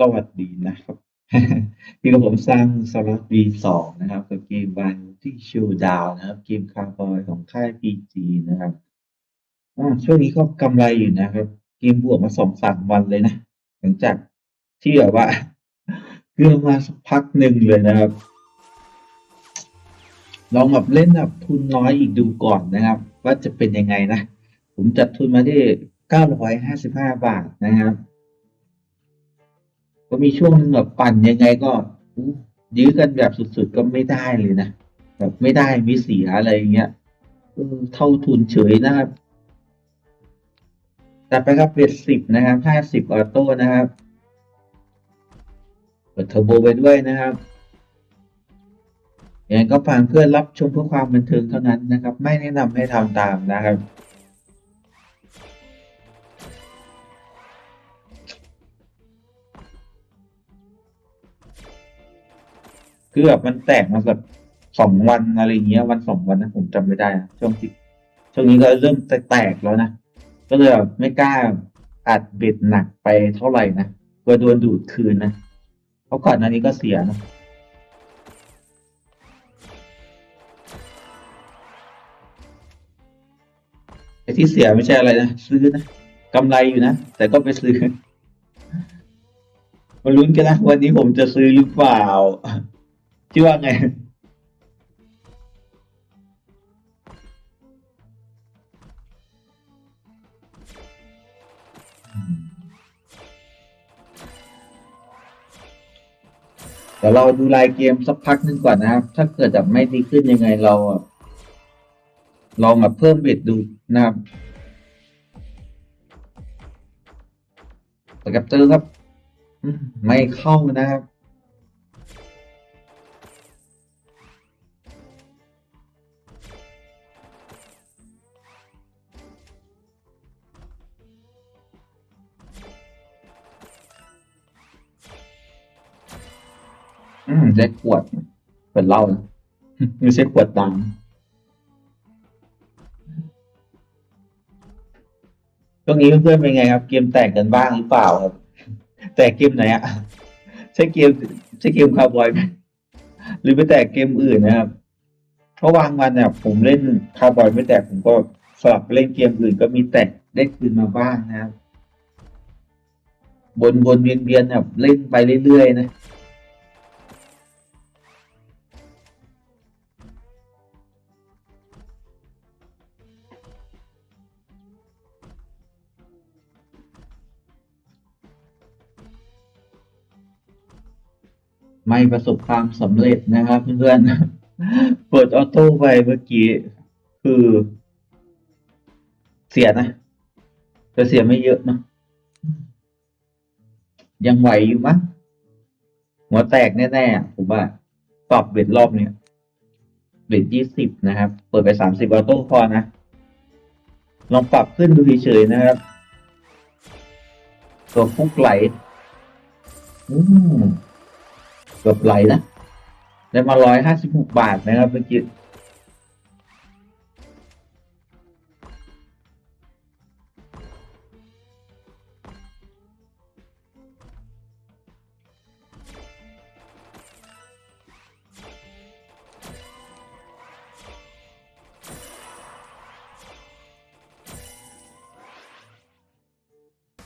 สวัสดีนะครับที่กับผมสร้างสลัก V2 นะครับกับเกม Variety Showdown นะครับ เกมคาร์บอยของค่าย PG นะครับอ่าช่วงนี้ก็กำไรอยู่นะครับ เกมบวกมาสองสามวันเลยนะ หลังจากที่แบบว่าเกือมาสักพักหนึ่งเลยนะครับ ลองแบบเล่นแบบทุนน้อยอีกดูก่อนนะครับ ว่าจะเป็นยังไงนะ ผมจัดทุนมาที่เก้าร้อยห้าสิบห้าบาทนะครับ ก็มีช่วงหนึงแบบปั่นยังไงก็ยื้อกันแบบสุดๆก็ไม่ได้เลยนะแบบไม่ได้มีเสียอะไรอย่างเงี้ยเออเท่าทุนเฉยนะครับแต่ไปครับเบ็ดสิบนะครับห้าสิบออโต้นะครับเปิดเทอร์โบไปด้วยนะครับอย่างนั้นก็ฟังเพื่อรับชมเพื่อความบันเทิงเท่านั้นนะครับ ไม่แนะนำให้ทำตามนะครับ คือแบบมันแตกมาแบบสองวันอะไรเงี้ย วันสองวันนะผมจำไม่ได้นะช่วงที่ช่วงนี้ก็เริ่มแตกแล้วนะก็เลยแบบไม่กล้าอัดเบ็ดหนักไปเท่าไหร่นะกลัวโดนดูดคืนนะเพราะก่อนหน้านี้ก็เสียนะไอ้ที่เสียไม่ใช่อะไรนะซื้อนะกำไรอยู่นะแต่ก็ไปซื้อมาลุ้นกันนะวันนี้ผมจะซื้อหรือเปล่า คิดว่าไงเดี๋ยวเราดูรายเกมสักพักหนึ่งก่อนนะครับ ถ้าเกิดแบบไม่ดีขึ้นยังไงเราลองมาเพิ่มเบ็ดดูนะครับสกับเตอครับ ไม่เข้านะครับ อืมได้ขวดขวดเหล้านะไม่ใช่ขวดตังค์ช่วงนี้เพื่อนๆเป็นไงครับ เกมแตกกันบ้างหรือเปล่าครับ แตกเกมไหนอะใช่เกมใช่เกมคาร์บอยไหมหรือไปแตกเกมอื่นนะครับเพราะวางวันเนี่ยผมเล่นคาร์บอยไม่แตกผมก็สลับไปเล่นเกมอื่น ก็มีแตกได้คืนมาบ้างนะครับ บนบนเวียนเวียนแบบเล่นไปเรื่อยๆนะ ไม่ประสบความสำเร็จนะครับเพื่อนๆ เปิดออโต้ไปเมื่อกี้ คือ เสียนะแต่เสียไม่เยอะเนอะยังไหวอยู่มั้งหัวแตกแน่ๆผมว่าปรับเบ็ดรอบเนี้ยเบ็ดยี่สิบนะครับ เปิดไปสามสิบออโต้พอนะ ลองปรับขึ้นดูเฉยๆนะครับ ตัวฟุกไหล อืม เกือบไหลนะ ได้มาร้อยห้าสิบหกบาทนะครับเมื่อกี้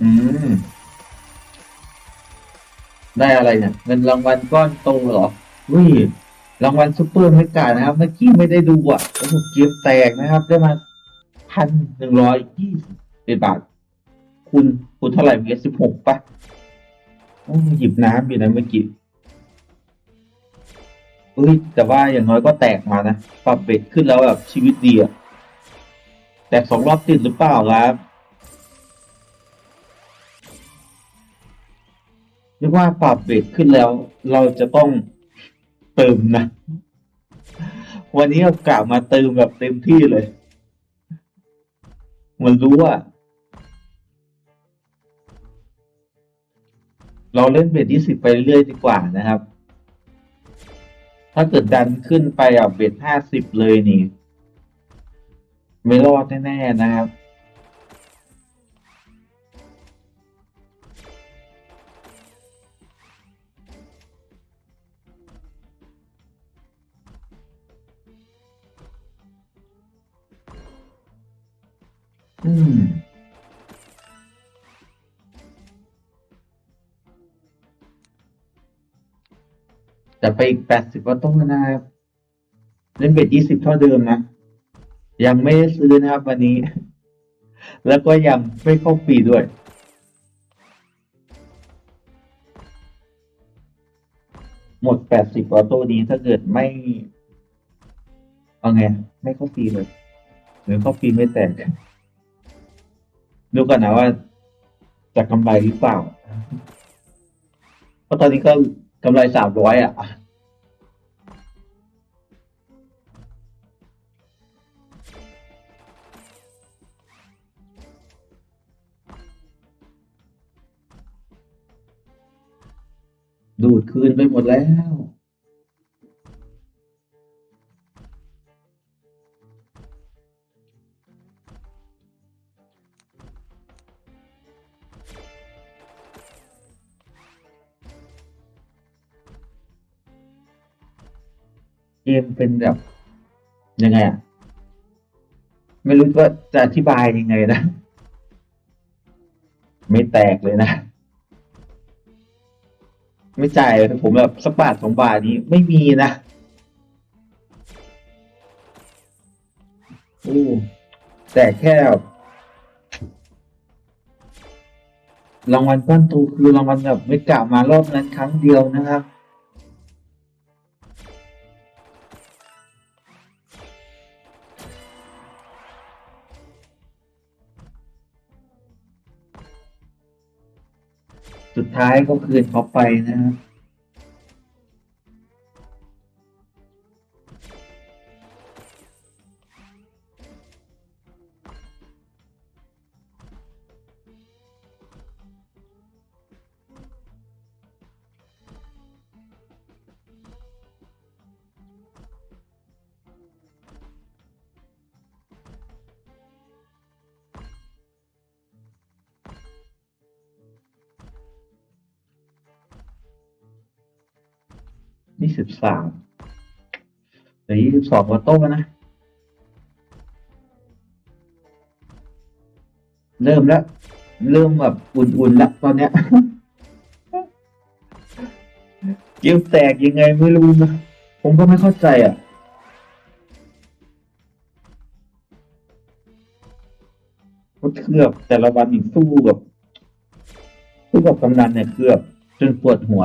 อืม ได้อะไรเนี่ยเงินรางวัลก้อนโตเหรออุ้ยรางวัลซูเปอร์เมกานะครับเมื่อกี้ไม่ได้ดูอะโอ้โหเก็บแตกนะครับ ได้มาพันหนึ่งร้อยยี่สิบบาท คุณคุณเท่าไหร่เมื่อกี้สิบหกปะโอ้หยิบน้ำอยู่นะเมื่อกี้เฮ้ยแต่ว่าอย่างน้อยก็แตกมานะปรับเบ็ดขึ้นแล้วแบบชีวิตดีอะแตกสองรอบติดหรือเปล่าครับ เรียกว่าปรับเบ็ดขึ้นแล้ว เราจะต้องเติมนะ วันนี้เรากะมาเติมแบบเต็มที่เลย มันรู้ว่า เราเล่นเบ็ดยี่สิบไปเรื่อยดีกว่านะครับ ถ้าเกิดดันขึ้นไปอะเบ็ดห้าสิบเลยนี่ ไม่รอดแน่ๆนะครับ อืมแต่ไปอีกแปดสิบก็ต้องนะครับ เล่นเบ็ดยี่สิบเท่าเดิมนะ ยังไม่ได้ซื้อนะครับวันนี้ แล้วก็ยังไม่เข้าฟรีด้วย หมดแปดสิบออโต้นี้ถ้าเกิดไม่ เอาไง ไม่เข้าฟรีเลย หรือเข้าฟรีไม่แตก ดูกันนะว่าจะกำไรหรือเปล่า เพราะตอนนี้ก็กำไรสามร้อยอะ ดูดคืนไปหมดแล้ว เกมเป็นแบบยังไงอะ ไม่รู้ว่าจะอธิบายยังไงนะ ไม่แตกเลยนะ ไม่จ่ายผมแบบสักบาทสองบาทนี้ไม่มีนะโอ้แต่แค่รางวัลก้อนโตคือรางวัลแบบไม่กะมารอบนั้นครั้งเดียวนะครับ ท้ายก็คืนเขาไปนะครับ ยี่สิบสามหรือยี่สิบสองก็โต้นะ เริ่มแล้ว เริ่มแบบอุ่นๆแล้วตอนเนี้ยเกมแตกยังไงไม่รู้นะ ผมก็ไม่เข้าใจอะก็เคลือบแต่ละวันอีกสู้แบบสู้กับกำนันเนี่ยเคลือบจนปวดหัว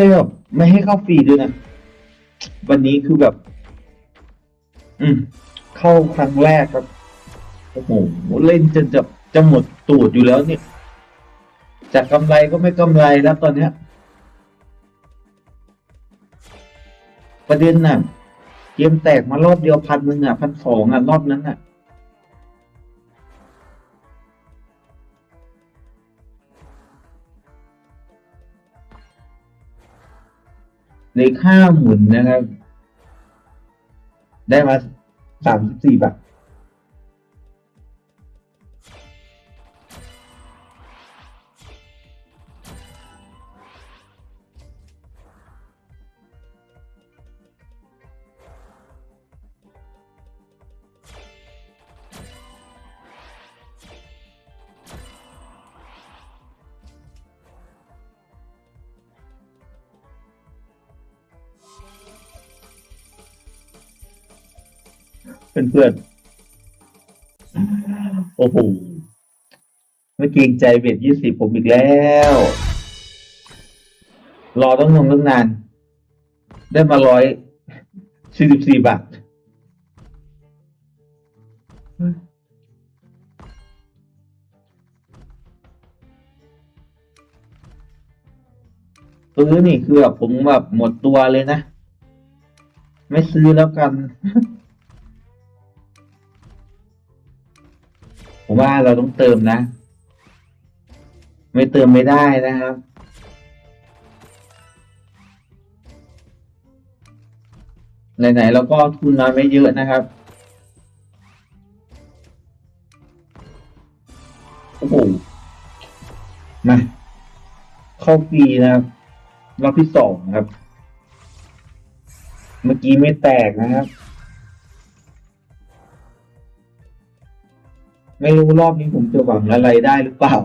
ให้แบบไม่ให้เข้าฟรีด้วยนะ วันนี้คือแบบ อืม เข้าครั้งแรกครับ โอ้โห เล่นจนจะจะหมดตูดอยู่แล้วเนี่ย จากกำไรก็ไม่กำไรแล้วตอนเนี้ย ประเด็นน่ะ เกมแตกมารอบเดียวพันหนึ่งอะพันสองอะ รอบนั้นอะ ในข้าหมุนนะครับ ได้มาสามสิบสี่บาท เพื่อนๆ โอ้โหไม่เกรงใจเบ็ดยี่สิบผมอีกแล้ว รอต้องนงตั้งนาน ได้มาร้อยสี่สิบสี่บาทซื้อนี่คือแบบผมแบบหมดตัวเลยนะ ไม่ซื้อแล้วกัน ผมว่าเราต้องเติมนะ ไม่เติมไม่ได้นะครับ ไหนๆเราก็ทุนน้อยไม่เยอะนะครับโอ้โหมา เข้าฟรีนะครับรอบที่สองครับ เมื่อกี้ไม่แตกนะครับ ไม่รู้รอบนี้ผมจะหวังอะไรได้หรือเปล่า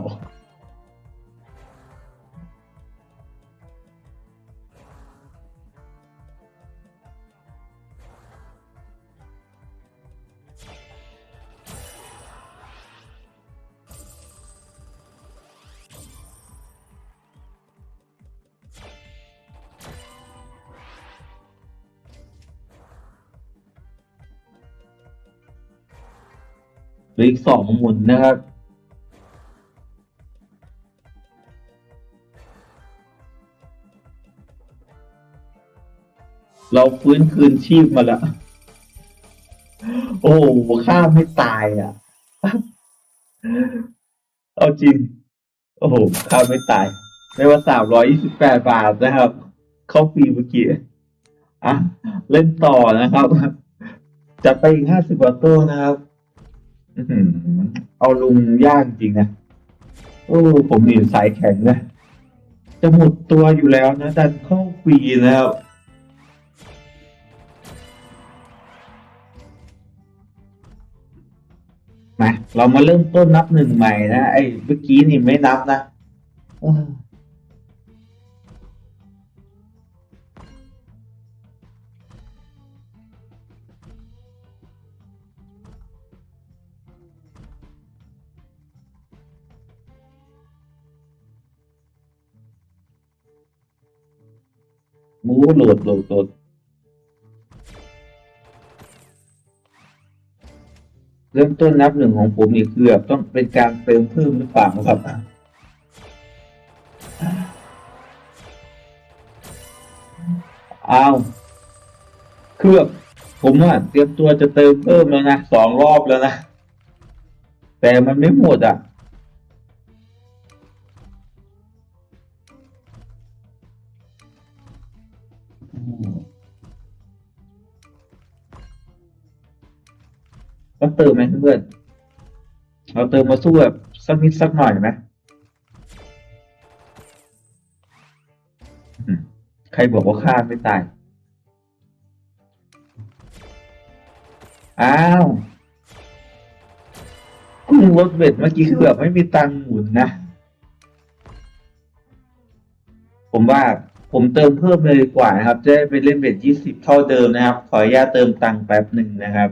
หลืออีกสองหมุนนะครับ เราฟื้นคืนชีพมาแล้ว โอ้ข้าไม่ตายอะ เอาจริง โอ้โหข้าไม่ตายไม่ว่าสามร้อยยี่สิบแปดบาทนะครับ เข้าฟรีเมื่อกี้อะ เล่นต่อนะครับ จะไปอีกห้าสิบกว่าตัวนะครับ อื้อหือเอาลุงยากจริงนะโอ้ผมนี่สายแข็งนะ จะหมดตัวอยู่แล้วนะดันเข้าฟรีแล้ว มา เรามาเริ่มต้นนับหนึ่งใหม่นะ ไอ้เมื่อกี้นี่ไม่นับนะ มูโหลดโหลดโหลดเริ่มต้นนับหนึ่งของผมนี่คือแบบต้องเป็นการเติมเพิ่มหรือเปล่าครับอ้าวคือแบบผมว่าเตรียมตัวจะเติมเพิ่มแล้วนะสองรอบแล้วนะ แต่มันไม่หมดอะ ต้องเติมไหมเพื่อนเราเติมมาสู้แบบสักนิดสักหน่อยไหมอืมใครบอกว่าฆ่าไม่ตาย อ้าวกุ้งรถเบ็ดเมื่อกี้คือแบบไม่มีตังหมุนนะ ผมว่า ผมเติมเพิ่มเลยดีกว่านะครับ จะได้ไปเล่นเบ็ดยี่สิบเท่าเดิมนะครับ ขออนุญาตเติมตังค์แป๊บหนึ่งนะครับ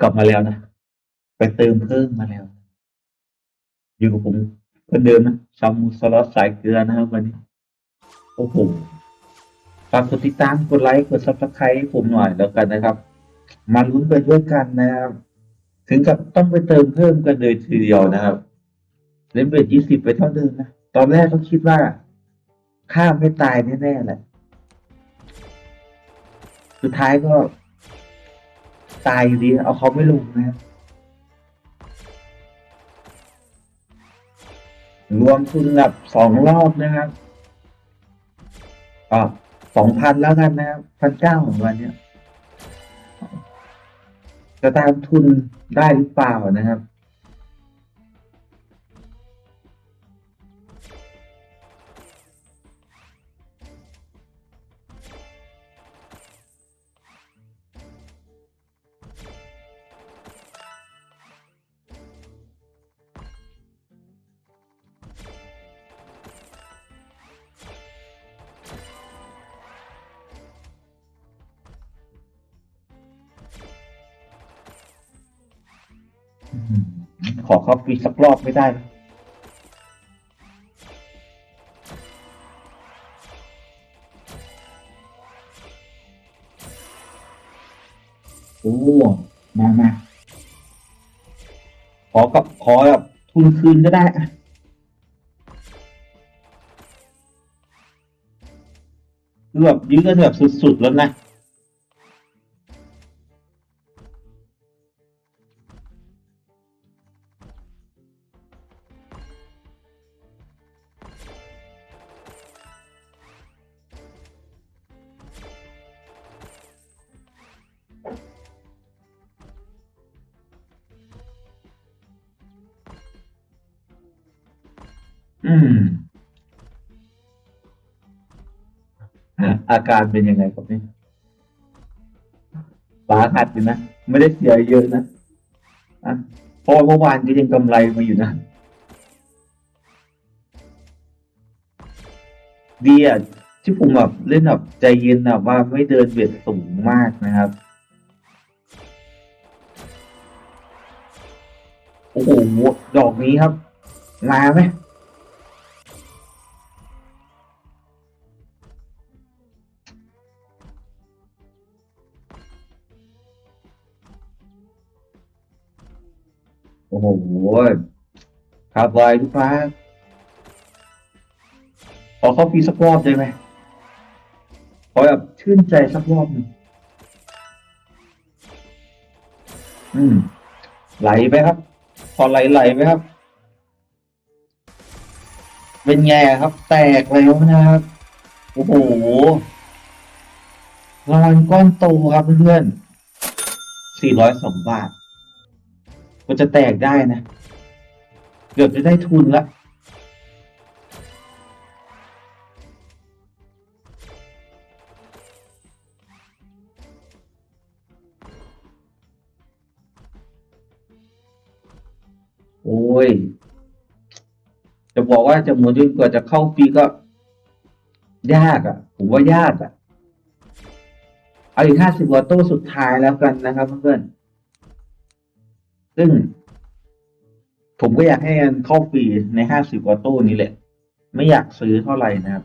กลับมาแล้วนะ ไปเติมเพิ่มมาแล้ว อยู่กับผมคนเดิมนะชามูสล็อตสายเกลือนะครับวันนี้ โอ้โหฝากกดติดตามกดไลค์กดซับสไครต์ผมหน่อยแล้วกันนะครับ มาลุ้นไปด้วยกันนะครับ ถึงกับต้องไปเติมเพิ่มกันเลยทีเดียวนะครับ เล่นเบสยี่สิบไปเท่าเดิมนะ ตอนแรกก็คิดว่า ข้ามไม่ตายแน่ๆแหละ สุดท้ายก็ ตายอยู่ดี เอาเขาไม่ลงนะครับ รวมทุนแบบสองรอบนะครับอ่าสองพันแล้วกันนะครับพันเก้าของวันเนี้ยจะตามทุนได้หรือเปล่านะครับ ขอเข้าฟรีสักรอบไม่ได้ โอ้ มามาขอกับขอแบบทุนคืนก็ได้อะคือแบบยื้อกันแบบสุด ๆ แล้วนะ อืมอาการเป็นยังไงครับเนี่ยสาหัสอยู่นะ ไม่ได้เสียเยอะนะอะเพราะเมื่อวานก็ยังกำไรมาอยู่นะ ดีอะที่ผมแบบเล่นแบบใจเย็นแบบว่าไม่เดินเบียดสูงมากนะครับ โอ้โห ดอกนี้ครับ มาไหม โอ้โหคาร์บอยทุกครั้งขอเข้าฟรีสักรอบได้ไหมขอแบบชื่นใจสักรอบหนึ่งอืม ไหลไปครับ พอไหลไหลไปครับ เป็นไงครับ แตกแล้วนะครับ โอ้โหรางวัลก้อนโตครับเพื่อนๆสี่ร้อยสองบาท ก็จะแตกได้นะ เกือบจะได้ทุนละโอ้ย จะบอกว่าจะหมุนจนกว่าจะเข้าฟรีก็ ยากอะ่ะ ผมว่ายากอะ่ะ เอาอีกห้าสิบว่าตู้สุดท้ายแล้วกันนะครับเพื่อนๆ ซึ่ง ผมก็อยากให้มันเข้าฟรีในห้าสิบกว่าตู้นี้แหละ ไม่อยากซื้อเท่าไหร่นะครับ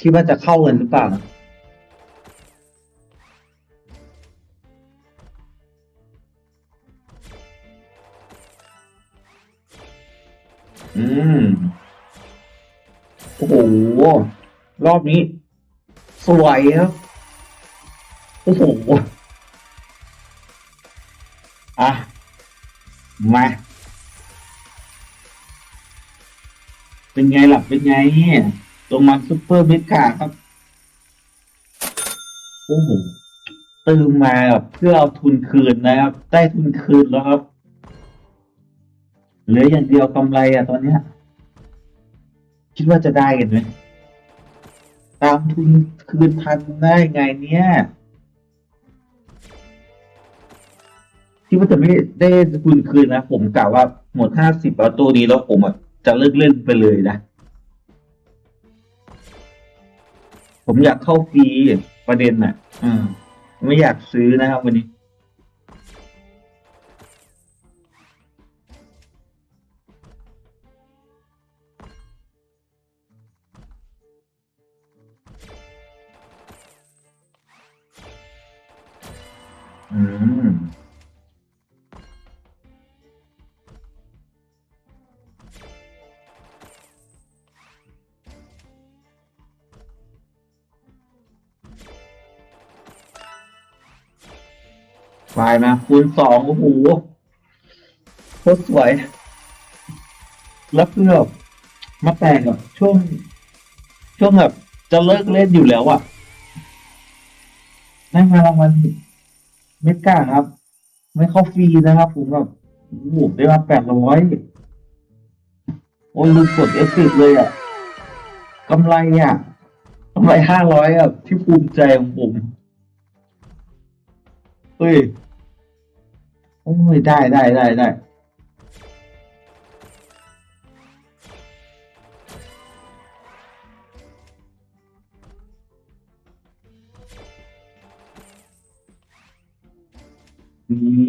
คิดว่าจะเข้ากันหรือเปล่านะอืม โอ้โห รอบนี้ สวยครับ โอ้โห อะ มา เป็นไงล่ะเป็นไงตรงมันซุปเปอร์เมกาครับ โอ้โหตื่มมาแบบเพื่อเอาทุนคืนนะครับ ได้ทุนคืนแล้วครับ เหลืออย่างเดียวกำไรอะตอนเนี้ย คิดว่าจะได้กันไหมตามทุนคืนทันได้ไงเนี่ย คิดว่าจะไม่ได้ทุนคืนนะ ผมกล่าวว่าหมดห้าสิบเอาตัวนี้แล้วผมอะจะเลิกเล่นไปเลยนะ ผมอยากเข้าฟรีประเด็นน่ะ อืมไม่อยากซื้อนะครับวันนี้ ไฟล์มาคูณสองโอ้โหโคตรสวย แล้วเพื่อมาแต่งกับช่วง ช่วงแบบจะเลิกเล่นอยู่แล้วอะ่ะได้มารางวัลไม่กล้าครับ ไม่เข้าฟรีนะครับ ผมแบบโอ้โหได้มาแปดร้อยโอ้ยลืมกดเอฟเฟกต์เลยอะ่ะกำไรอะ่ะกำไรห้าร้อยอะที่ภูมิใจของผม เฮ้ย โอ้ยได้ได้ได้ได้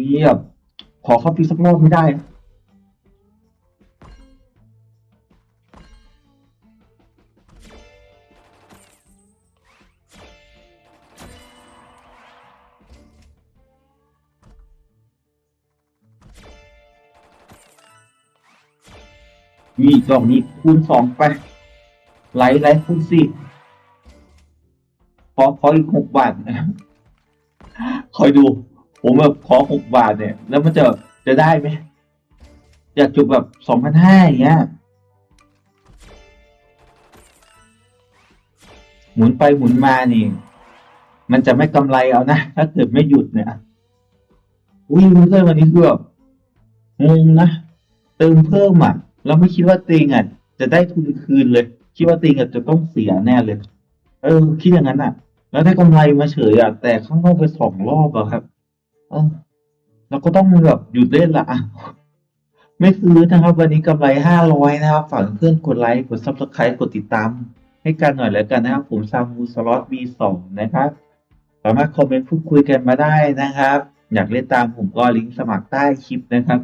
เงียบขอเข้าปีสักรอบไม่ได้ มีดอกนี้คูณสองไป ไหลไหลคูณสี่ขอขออีกหกบาทนะคอยดู ผมแบบขอหกบาทเนี่ย แล้วมันจะจะได้ไหมอยากจุบแบบสองพันห้าอย่างเงี้ยหมุนไปหมุนมานี่ มันจะไม่กำไรเอานะ ถ้าเกิดไม่หยุดเนี่ยอุ้ยเพื่อนวันนี้คือแบบงงนะเติมเพิ่มอะ เราไม่คิดว่าตัวเองอะจะได้ทุนคืนเลย คิดว่าตัวเองอะจะต้องเสียแน่เลย เออ คิดอย่างนั้นอะ แล้วได้กำไรมาเฉยอะ แต่ข้างนอกไปสองรอบอะครับเออเราก็ต้องแบบหยุดเล่นละอะไม่ซื้อนะครับ วันนี้กำไรห้าร้อยนะครับฝากเพื่อนกดไลค์กดซับสไครต์กดติดตาม ให้กันหน่อยแล้วกันนะครับ ผมซามูสล็อต V2 นะครับ สามารถคอมเมนต์พูดคุยกันมาได้นะครับ อยากเล่นตามผมก็ลิงก์สมัครใต้คลิปนะครับ